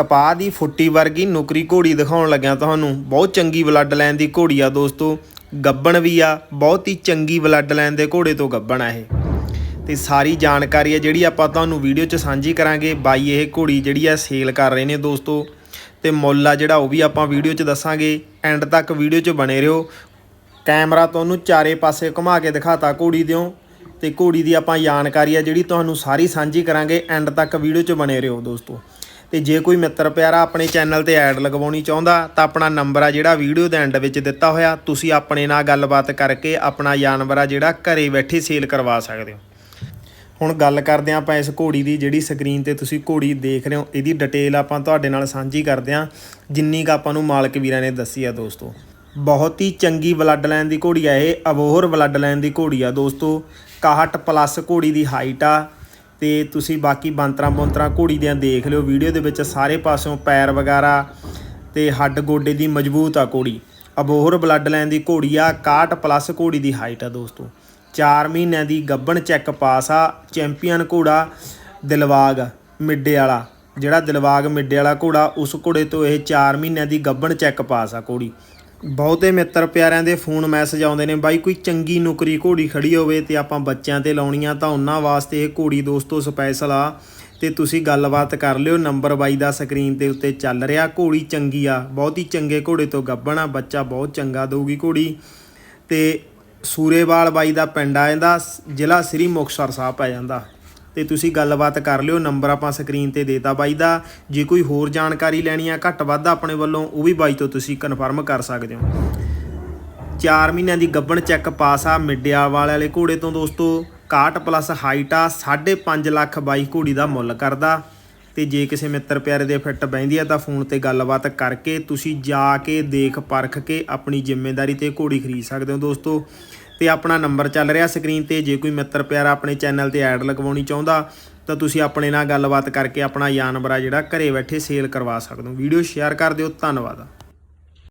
ਕਪਾਹ ਦੀ ਫੁੱਟੀ ਵਰਗੀ ਨੁਕਰੀ ਘੋੜੀ ਦਿਖਾਉਣ ਲੱਗਿਆ ਤੁਹਾਨੂੰ। ਬਹੁਤ ਚੰਗੀ ਬਲੱਡ ਲਾਈਨ ਦੀ ਘੋੜੀ ਆ ਦੋਸਤੋ। ਗੱਬਣ ਵੀ ਆ, ਬਹੁਤ ਹੀ ਚੰਗੀ ਬਲੱਡ ਲਾਈਨ ਦੇ ਘੋੜੇ ਤੋਂ ਗੱਬਣ ਆ ਇਹ। ਤੇ ਸਾਰੀ ਜਾਣਕਾਰੀ ਆ ਜਿਹੜੀ ਆਪਾਂ ਤੁਹਾਨੂੰ ਵੀਡੀਓ 'ਚ ਸਾਂਝੀ ਕਰਾਂਗੇ। ਬਾਈ ਇਹ ਘੋੜੀ ਜਿਹੜੀ ਆ ਸੇਲ ਕਰ ਰਹੇ ਨੇ ਦੋਸਤੋ। ਤੇ ਮੁੱਲ ਆ ਜਿਹੜਾ ਉਹ ਵੀ ਆਪਾਂ ਵੀਡੀਓ 'ਚ ਦੱਸਾਂਗੇ। ਐਂਡ ਤੱਕ ਵੀਡੀਓ 'ਚ ਬਣੇ ਰਹੋ। ਕੈਮਰਾ ਤੁਹਾਨੂੰ ਚਾਰੇ ਪਾਸੇ ਘੁਮਾ ਕੇ ਦਿਖਾਤਾ ਘੋੜੀ ਦਿਓ। ਤੇ ਘੋੜੀ ਦੀ ਆਪਾਂ ਜਾਣਕਾਰੀ ਆ ਜਿਹੜੀ ਤੁਹਾਨੂੰ ਸਾਰੀ ਸਾਂਝੀ ਕਰਾਂਗੇ। ਐਂਡ ਤੱਕ ਵੀਡੀਓ 'ਚ ਬਣੇ ਰਹੋ ਦੋਸਤੋ। ਤੇ ਜੇ ਕੋਈ ਮਿੱਤਰ ਪਿਆਰਾ ਆਪਣੇ ਚੈਨਲ ਤੇ ਐਡ ਲਗਵਾਉਣੀ ਚਾਹੁੰਦਾ ਤਾਂ ਆਪਣਾ ਨੰਬਰ ਆ ਜਿਹੜਾ ਵੀਡੀਓ ਦੇ ਐਂਡ ਵਿੱਚ ਦਿੱਤਾ ਹੋਇਆ, ਤੁਸੀਂ ਆਪਣੇ ਨਾਲ ਗੱਲਬਾਤ ਕਰਕੇ ਆਪਣਾ ਜਾਨਵਰ ਆ ਜਿਹੜਾ ਘਰੇ ਬੈਠੇ ਸੇਲ ਕਰਵਾ ਸਕਦੇ ਹੋ। ਹੁਣ ਗੱਲ ਕਰਦੇ ਹਾਂ ਆਪਾਂ ਇਸ ਘੋੜੀ ਦੀ ਜਿਹੜੀ ਸਕਰੀਨ ਤੇ ਤੁਸੀਂ ਘੋੜੀ ਦੇਖ ਰਹੇ ਹੋ, ਇਹਦੀ ਡਿਟੇਲ ਆਪਾਂ ਤੁਹਾਡੇ ਨਾਲ ਸਾਂਝੀ ਕਰਦੇ ਹਾਂ, ਜਿੰਨੀ ਕ ਆਪਾਂ ਨੂੰ ਮਾਲਕ ਵੀਰਾਂ ਨੇ ਦੱਸੀ ਆ ਦੋਸਤੋ। ਬਹੁਤ ਹੀ ਚੰਗੀ ਬਲੱਡ ਲਾਈਨ ਦੀ ਘੋੜੀ ਆ ਇਹ, ਅਬੋਹਰ ਬਲੱਡ ਲਾਈਨ ਦੀ ਘੋੜੀ ਆ ਦੋਸਤੋ। 61 ਪਲੱਸ ਘੋੜੀ ਦੀ ਹਾਈਟ ਆ ਤੇ ਤੁਸੀਂ ਬਾਕੀ ਬੰਤਰਾਂ ਬੁੰਤਰਾਂ ਘੋੜੀ ਦੀਆਂ ਦੇਖ ਲਿਓ। ਵੀਡੀਓ ਦੇ ਵਿੱਚ ਸਾਰੇ ਪਾਸਿਓਂ ਪੈਰ ਵਗੈਰਾ ਤੇ ਹੱਡ ਗੋਡੇ ਦੀ ਮਜ਼ਬੂਤ ਆ ਘੋੜੀ। ਅਬੋਹਰ ਬਲੱਡ ਲਾਈਨ ਦੀ ਘੋੜੀ ਆ 61 ਪਲੱਸ ਘੋੜੀ ਦੀ ਹਾਈਟ ਆ ਦੋਸਤੋ। 4 ਮਹੀਨਿਆਂ ਦੀ ਗੱਬਣ ਚੈੱਕ ਪਾਸ ਆ, ਚੈਂਪੀਅਨ ਘੋੜਾ ਦਿਲਵਾਗ ਮਿੱਡੇ ਵਾਲਾ ਜਿਹੜਾ ਦਿਲਵਾਗ ਮਿੱਡੇ ਵਾਲਾ ਘੋੜਾ, ਉਸ ਘੋੜੇ ਤੋਂ ਇਹ 4 ਮਹੀਨਿਆਂ ਦੀ ਗੱਬਣ ਚੈੱਕ ਪਾਸ ਆ ਘੋੜੀ। ਬਹੁਤੇ ਮਿੱਤਰ ਪਿਆਰਿਆਂ ਦੇ ਫੋਨ ਮੈਸੇਜ ਆਉਂਦੇ ਨੇ, ਬਾਈ ਕੋਈ ਚੰਗੀ ਨੌਕਰੀ ਘੋੜੀ ਖੜੀ ਹੋਵੇ ਤੇ ਆਪਾਂ ਬੱਚਿਆਂ ਤੇ ਲਾਉਣੀ ਆ ਤਾਂ ਉਹਨਾਂ ਵਾਸਤੇ ਇਹ ਘੋੜੀ ਦੋਸਤੋ ਸਪੈਸ਼ਲ ਆ। ਤੇ ਤੁਸੀਂ ਗੱਲਬਾਤ ਕਰ ਲਿਓ, ਨੰਬਰ ਬਾਈ ਦਾ ਸਕਰੀਨ ਤੇ ਉੱਤੇ ਚੱਲ ਰਿਹਾ, ਘੋੜੀ ਚੰਗੀ ਆ, ਬਹੁਤ ਹੀ ਚੰਗੇ ਘੋੜੇ ਤੋਂ ਗੱਬਣ ਆ, ਬੱਚਾ ਬਹੁਤ ਚੰਗਾ ਦਊਗੀ ਘੋੜੀ। ਤੇ ਸੂਰੇਵਾਲ ਬਾਈ ਦਾ ਪਿੰਡ ਆ ਜਾਂਦਾ, ਜ਼ਿਲ੍ਹਾ ਸ੍ਰੀ ਮੁਕਤਸਰ ਸਾਹਿਬ ਪੈ ਜਾਂਦਾ। ਤੇ ਤੁਸੀਂ ਗੱਲਬਾਤ ਕਰ ਲਿਓ, ਨੰਬਰ ਆਪਾਂ ਸਕਰੀਨ ਤੇ ਦੇਤਾ ਬਾਈ ਦਾ। ਜੇ ਕੋਈ ਹੋਰ ਜਾਣਕਾਰੀ ਲੈਣੀ ਆ, ਘੱਟ ਵੱਧ ਆਪਣੇ ਵੱਲੋਂ, ਉਹ ਵੀ ਬਾਈ ਤੋਂ ਤੁਸੀਂ ਕਨਫਰਮ ਕਰ ਸਕਦੇ ਹੋ। 4 ਮਹੀਨਿਆਂ ਦੀ ਗੱਬਣ ਚੈੱਕ ਪਾਸ ਆ ਮਿੱਡਿਆਵਾਲ ਵਾਲੇ ਘੋੜੇ ਤੋਂ ਦੋਸਤੋ। 61 ਪਲੱਸ ਹਾਈਟ ਆ 5.5 ਲੱਖ ਬਾਈ ਘੋੜੀ ਦਾ ਮੁੱਲ ਕਰਦਾ। ਤੇ ਜੇ ਕਿਸੇ ਮਿੱਤਰ ਪਿਆਰੇ ਦੇ ਫਿੱਟ ਬੈਂਦੀ ਆ ਤਾਂ ਫੋਨ ਤੇ ਗੱਲਬਾਤ ਕਰਕੇ ਤੁਸੀਂ ਜਾ ਕੇ ਦੇਖ ਪਰਖ ਕੇ ਆਪਣੀ ਜ਼ਿੰਮੇਵਾਰੀ ਤੇ ਘੋੜੀ ਖਰੀਦ ਸਕਦੇ ਹੋ ਦੋਸਤੋ। ਤੇ ਆਪਣਾ ਨੰਬਰ ਚੱਲ ਰਿਹਾ ਸਕਰੀਨ ਤੇ। ਜੇ ਕੋਈ ਮਿੱਤਰ ਪਿਆਰਾ ਆਪਣੇ ਚੈਨਲ ਤੇ ਐਡ ਲਗਵਾਉਣੀ ਚਾਹੁੰਦਾ, ਤਾਂ ਤੁਸੀਂ ਆਪਣੇ ਨਾਲ ਗੱਲਬਾਤ ਕਰਕੇ ਆਪਣਾ ਜਾਨਵਰ ਆ ਜਿਹੜਾ ਘਰੇ ਬੈਠੇ ਸੇਲ ਕਰਵਾ ਸਕਦੇ ਹੋ। ਵੀਡੀਓ ਸ਼ੇਅਰ ਕਰ ਦਿਓ। ਧੰਨਵਾਦ।